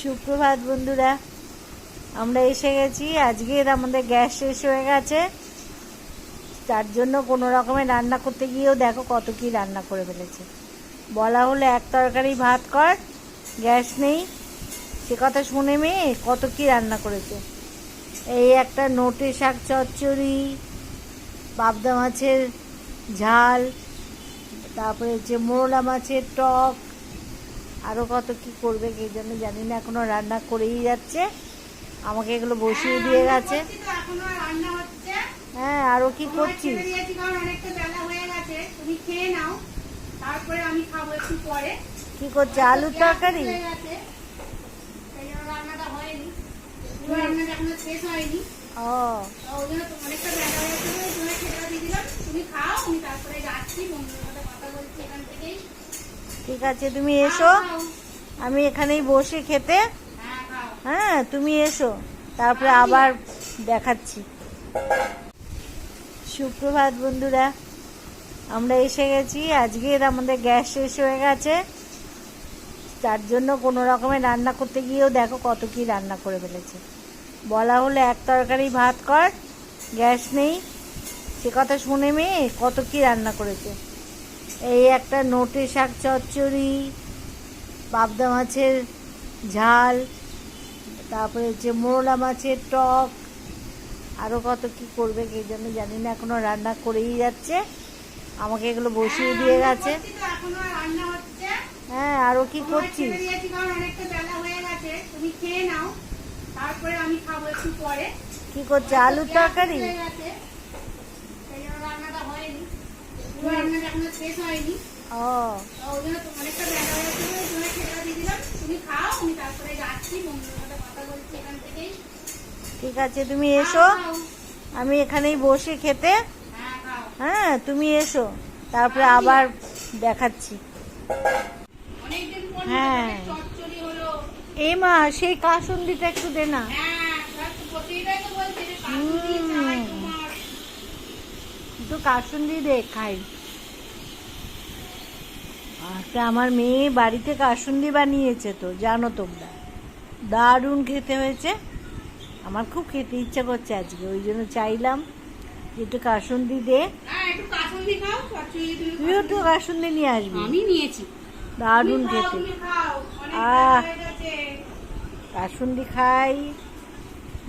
সুপ্রভাত বন্ধুরা, আমরা এসে গেছি। আজকের আমাদের গ্যাস শেষ হয়ে গেছে। তার জন্য কোনো রকমের রান্না করতে গিয়েও দেখো কত কি রান্না করে ফেলেছে। বলা হলো এক তরকারি ভাত কর, গ্যাস নেই। সে কথা শুনে মেয়ে কত কি রান্না করেছে। এই একটা নোটে শাক চচ্চড়ি, পাবদা মাছের ঝাল, তারপরে হচ্ছে মোরলা মাছের টক আরও কত কি করবে কে জন্য জানি না এখনও রান্না করেই যাচ্ছে। আমাকে এগুলো বসিয়ে দিয়ে গেছে। হ্যাঁ আরও কি হয়ে পরে। কি করছে? আলুর তরকারি? হয়ে হয়ে তুমি খাও আমি তারপরে যাচ্ছি বন্ধুদের সাথে কথা বলছি এখান থেকেই। ঠিক আছে, তুমি এসো। আমি এখানেই বসে খেতে। হ্যাঁ তুমি এসো। তারপরে আবার দেখাচ্ছি। সুপ্রভাত বন্ধুরা, আমরা এসে গেছি। আজকের আমাদের গ্যাস শেষ হয়ে গেছে। তার জন্য কোনো রকমের রান্না করতে গিয়েও দেখো কত কি রান্না করে ফেলেছে। বলা হলো এক তরকারি ভাত কর, গ্যাস নেই। সে কথা শুনে মেয়ে কত কি রান্না করেছে। এই একটা নোটে শাক চচ্চড়ি পাবদা মাছের ঝাল তারপরে হচ্ছে মোরলা মাছের টক আরও কত কি করবে কে জন্য জানি না এখনও রান্না করেই যাচ্ছে। আমাকে এগুলো বসিয়ে দিয়ে গেছে। করছি রান্না হচ্ছে। হ্যাঁ আরও কি তোমায় করছিস? ছেড়ে দিয়েছি কারণ থেকেই ঠিক আছে তুমি এসো। আমি এখানেই বসে খেতে। হ্যাঁ তুমি এসো। তারপরে আবার দেখাচ্ছি। হ্যাঁ। চচ্চড়ি হলো এ মা সেই কাসুন্দিটা একটু দে না। হ্যাঁ হুম। একটু কাসুন্দি দে খাই আচ্ছা আমার মেয়ে বাড়িতে কাসুন্দি বানিয়েছে তো জানো তোমরা। দারুণ খেতে হয়েছে। আমার খুব খেতে ইচ্ছা করছে আজকে ওই জন্য চাইলাম একটু কাসুন্দি দে। হ্যাঁ তুইও একটু কাসুন্দি নিয়ে আসবি। আমি নিয়েছি। দারুণ খেতে। আহ। কাসুন্দি খাই।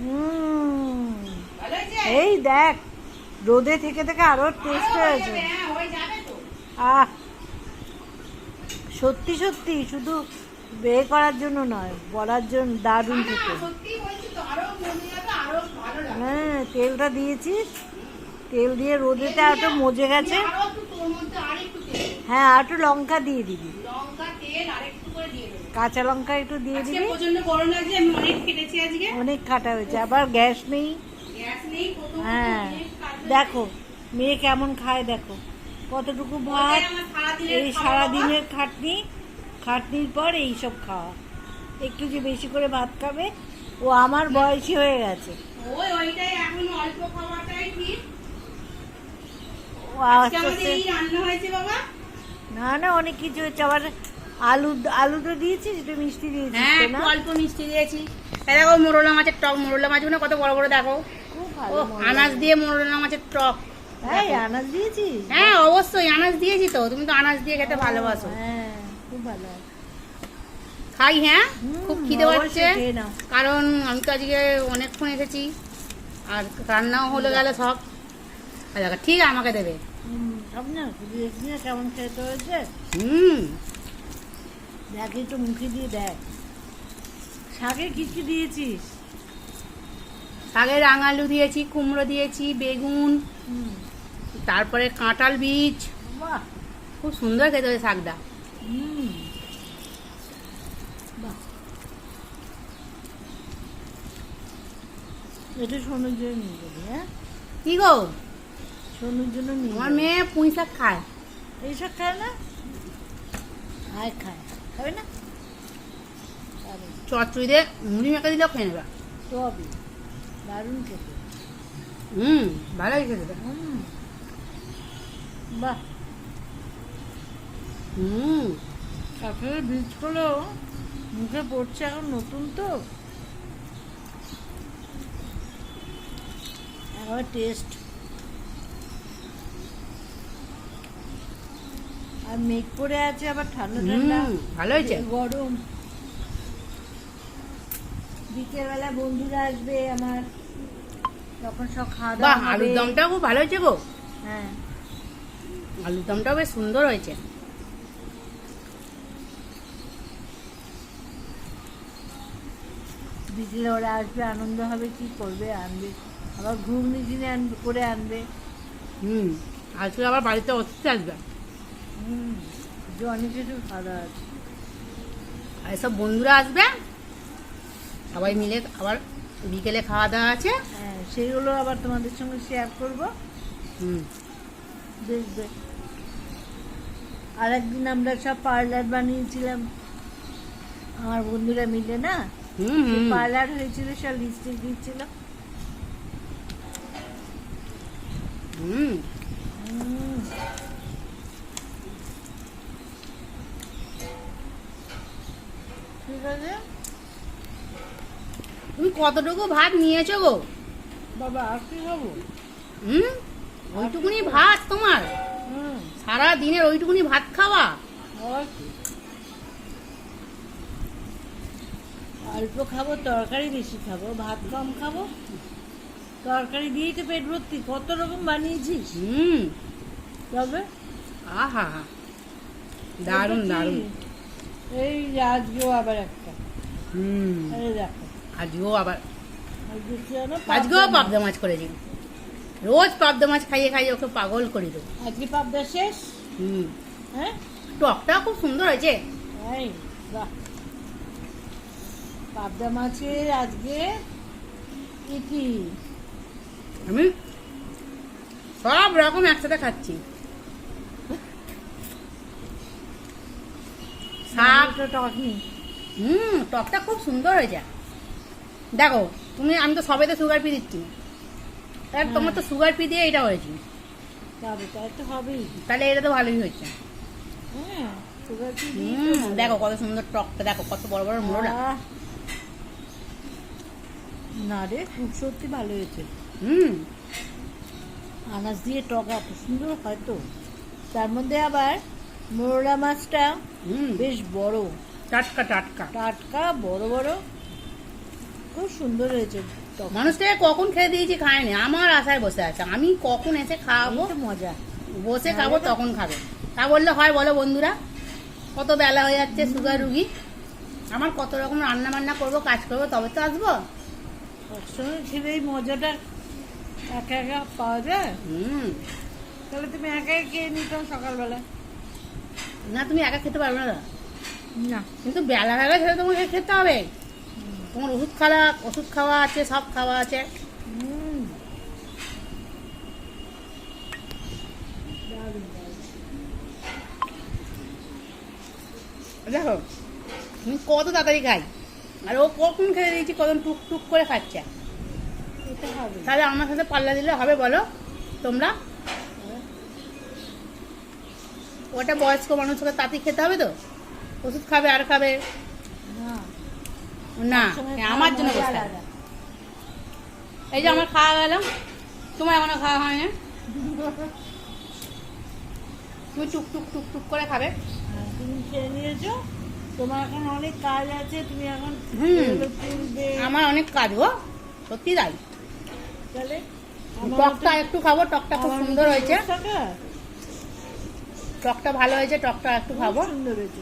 হুম। এই দেখ রোদে থেকে থেকে আরও টেস্ট হয়ে হয়েছে হ্যাঁ হয়ে আহ সত্যি সত্যি শুধু বে করার জন্য নয় বলার জন্য দারুণ খেতে। আরও আরও ভালো লাগবে হ্যাঁ তেলটা দিয়েছিস তেল দিয়ে রোদেতে একটু মজে গেছে। আরও হ্যাঁ আর একটু লঙ্কা দিয়ে দিবি। কাঁচা লঙ্কা একটু দিয়ে দিবি। অনেক কাটা হয়েছে আবার গ্যাস নেই। হ্যাঁ। দেখো মেয়ে কেমন খায় দেখো। কতটুকু ভাত এই সারাদিনের খাটনি খাটনির পর এই সব খাওয়া। একটু যে বেশি করে ভাত খাবে ও আমার বয়সী হয়ে গেছে। না না অনেক কিছু হচ্ছে আবার আলু আলু তো দিয়েছিস একটু মিষ্টি দিয়েছিস হ্যাঁ অল্প মিষ্টি দিয়েছি। দেখো মোরলা মাছের টক মোরলা মাছগুলো কত বড় বড় দেখো। আনাজ দিয়ে মোরলা মাছের টক। হ্যাঁ আনাজ দিয়েছিস হ্যাঁ অবশ্যই আনাজ দিয়েছি তো তুমি তো আনাজ দিয়ে খেতে ভালোবাসো। হ্যাঁ খুব ভালো। খাই হ্যাঁ খুব খিদে পাচ্ছে। কারণ আমি তো আজকে অনেকক্ষণ এসেছি আর রান্নাও হলে গেল সব। ঠিক আমাকে দেবে। কেমন খেতে হয়েছে? হুম। দেখ একটু মুখে দিয়ে দেখ। শাকে কি কি দিয়েছিস? শাকে রাঙালু দিয়েছি কুমড়ো দিয়েছি বেগুন তারপরে কাঁঠাল বীজ। বাহ। খুব সুন্দর খেতে হবে শাকটা। এটা সোনুর জন্য হ্যাঁ? কি গো? সোনুর জন্য আমার মেয়ে পুঁই শাক খায়। এইসব খায় না? আয় খায়। খাবে না? চচ্চড়ি দিয়ে মুড়ি মেখে দিলেও খেয়ে নেবে। তবে। দারুণ খেতে। হুম ভালো লাগে খেতে হুম। বাহ। হুম। কাঁঠালের বীজগুলো মুখে পড়ছে এখন নতুন তো। একবার টেস্ট। আর মেঘ করে আছে আবার ঠান্ডা ঠান্ডা। ভালো হয়েছে গরম। বিকেলবেলা বন্ধুরা আসবে আমার। তখন সব খাওয়া দাওয়া আলুর দমটাও খুব ভালো হয়েছে গো। হ্যাঁ। আলুর দমটাও বেশ সুন্দর হয়েছে। বিকেলে ওরা আসবে আনন্দ হবে কি করবে আনবে। আবার ঘুগনি কিনে আনবে করে আনবে। হুম আজকে আবার বাড়িতে অতিথি আসবে। হুম যে অনেক কিছু খাওয়া দাওয়া আছে। আর এসব বন্ধুরা আসবে। সবাই মিলে আবার বিকেলে খাওয়া দাওয়া আছে। সেইগুলো আবার তোমাদের সঙ্গে শেয়ার করব। দেখবে। আর একদিন আমরা সব পার্লার বানিয়েছিলাম। আমার বন্ধুরা মিলে না? পার্লার হয়েছিল সব লিপস্টিক দিচ্ছিল। হুম। ঠিক আছে? তুমি কতটুকু ভাত নিয়েছো গো? বাবা আর কি খাব? হুম? ওইটুকুনি ভাত তোমার। হুম। সারা দিনের ওইটুকুনি ভাত খাওয়া। অল্প খাব তরকারি বেশি খাব ভাত কম খাব। তরকারি দিয়েই তো পেট ভর্তি কত রকম বানিয়েছিস? হুম। তবে? আহা। দারুণ কি? দারুণ এই আজকেও আবার একটা। হুম। দেখো। আজকেও আবার? আজকেও পাবদা মাছ। করেছি। রোজ পাবদা মাছ খাইয়ে খাইয়ে ওকে পাগল করে দেবো। আজকে পাবদা শেষ? হুম। হ্যাঁ? টকটা খুব সুন্দর হয়েছে। পাবদা মাছের আজকে কি কি? আমি সব রকম একসাথে খাচ্ছি। শাক টক হুম টকটা খুব সুন্দর হয়েছে। দেখো তুমি আমি তো সবাই তো সুগার পি দিচ্ছি হ্যাঁ। তোমার তো সুগার পি দিয়ে এটা হয়েছে। তবে তাই তো হবেই। তাহলে এটা তো ভালোই হয়েছে। হ্যাঁ সুগার। দেখো কত সুন্দর টকটা দেখো কত বড় বড় মোড়া না রে। খুব সত্যি ভালো হয়েছে। হুম। আনাজ দিয়ে টক এত সুন্দর হয়তো তার মধ্যে আবার মোরলা মাছটা হুম। বেশ বড়। টাটকা টাটকা। টাটকা বড় বড়। খুব সুন্দর হয়েছে টক। মানুষটাকে কখন খেয়ে দিয়েছি খায়নি আমার আশায় বসে আছে। আমি কখন এসে খাওয়াবো মজা। বসে খাব তখন খাবে। তা বললে হয় বলো বন্ধুরা কত বেলা হয়ে যাচ্ছে সুগার রুগী। আমার কত রকম রান্না বান্না করব কাজ করব তবে তো আসব। এই মজাটা একা একা পাওয়া যায়? হুম। তাহলে তুমি একাই খেয়ে নিতাম সকালবেলা। না তুমি একা খেতে পারবে না। না। কিন্তু বেলা বেলা খেলে তোমাকে খেতে হবে। তোমার ওষুধ খাওয়া ওষুধ খাওয়া আছে সব খাওয়া আছে। দেখো আমি কত তাড়াতাড়ি খাই আর ও কখন খেয়ে দিয়েছি কখন টুক টুক করে খাচ্ছে। তাহলে আমার সাথে পাল্লা দিলে হবে বলো তোমরা? ওটা বয়স্ক মানুষকে তাঁতি খেতে হবে তো? ওষুধ খাবে আর খাবে? না আমার জন্য বসে থাকবে। এই যে আমার খাওয়া গেল। তোমার এখনও খাওয়া হয় না তুমি টুক টুক টুক টুক করে খাবে। তুমি খেয়ে নিয়েছো তোমার এখন অনেক কাজ আছে তুমি এখন আমার অনেক কাজ গো সত্যি তাই। তাহলে টকটা একটু খাব টকটা খুব সুন্দর হয়েছে। টকটা ভালো হয়েছে টকটা একটু খাব সুন্দর হয়েছে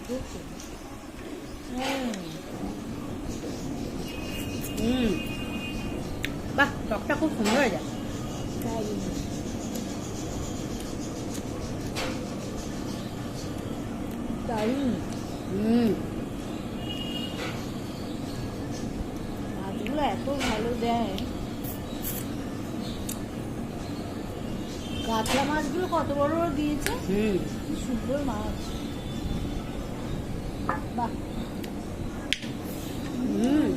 হুম, বাহ টকটা খুব সুন্দর। দারুণ। হুম। মাছগুলো এত ভালো দেয়। কাতলা মাছগুলো কত বড় বড় দিয়েছে? হুম। সুন্দর মাছ। বাহ হুম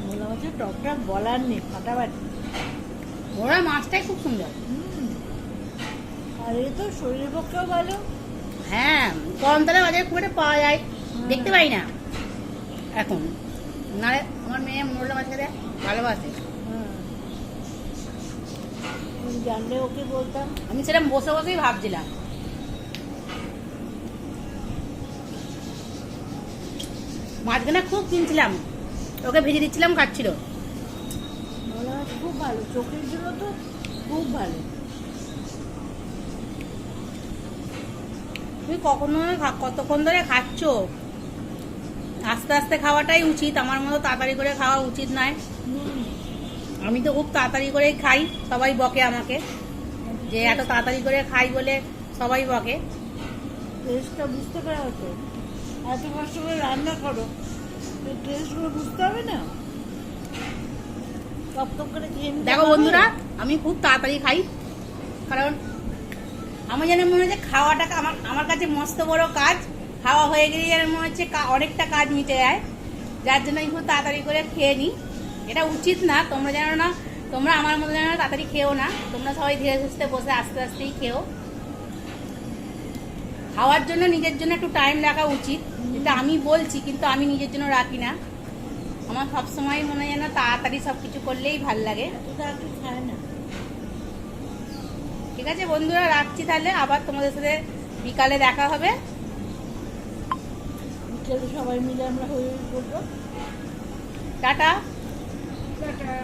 মোলা মাছের টকটা বলার নেই ফাটাফাটি। ওরা মাছটাই খুব সুন্দর। আর এ তো শরীরের পক্ষেও ভালো। হ্যাঁ করমতলা বাজারে খুব একটা পাওয়া যায়। দেখতে পাই না। এখন নালে আমার মেয়ে মোরলা মাছ খেতে ভালোবাসে। জানলে ওকে বলতাম। আমি সেটা বসে বসেই ভাবছিলাম। মাছখানে খুব কিনছিলাম ওকে ভেজে দিচ্ছিলাম খাচ্ছিল। খুব ভালো চোখের জন্য তো খুব ভালো। তুমি কখনো কতক্ষণ ধরে খাচ্ছ? আস্তে আস্তে খাওয়াটাই উচিত আমার মতো তাড়াতাড়ি করে খাওয়া উচিত নয়। আমি তো খুব তাড়াতাড়ি করে খাই সবাই বকে আমাকে। যে এত তাড়াতাড়ি করে খাই বলে সবাই বকে। টেস্টটা বুঝতে পারা তো এত কষ্ট করে রান্না করো। দেখো বন্ধুরা, আমি খুব তাড়াতাড়ি খাই, কারণ আমার যেন মনে হচ্ছে খাওয়াটা আমার আমার কাছে মস্ত বড় কাজ। খাওয়া হয়ে গেলে যেন মনে হচ্ছে অনেকটা কাজ মিটে যায়। যার জন্য আমি খুব তাড়াতাড়ি করে খেয়ে নিই। এটা উচিত না, তোমরা যেন না, তোমরা আমার মতো যেন তাড়াতাড়ি খেও না, তোমরা সবাই ধীরে সুস্থে বসে আস্তে আস্তেই খেও খাওয়ার জন্য নিজের জন্য একটু টাইম রাখা উচিত। এটা আমি বলছি কিন্তু আমি নিজের জন্য রাখি না। আমার সবসময় মনে হয় না তাড়াতাড়ি সব কিছু করলেই ভালো লাগে। ঠিক আছে বন্ধুরা রাখছি তাহলে। আবার তোমাদের সাথে বিকালে দেখা হবে। বিকেলে সবাই মিলে আমরা হয়ে করব। টাটা। টাটা।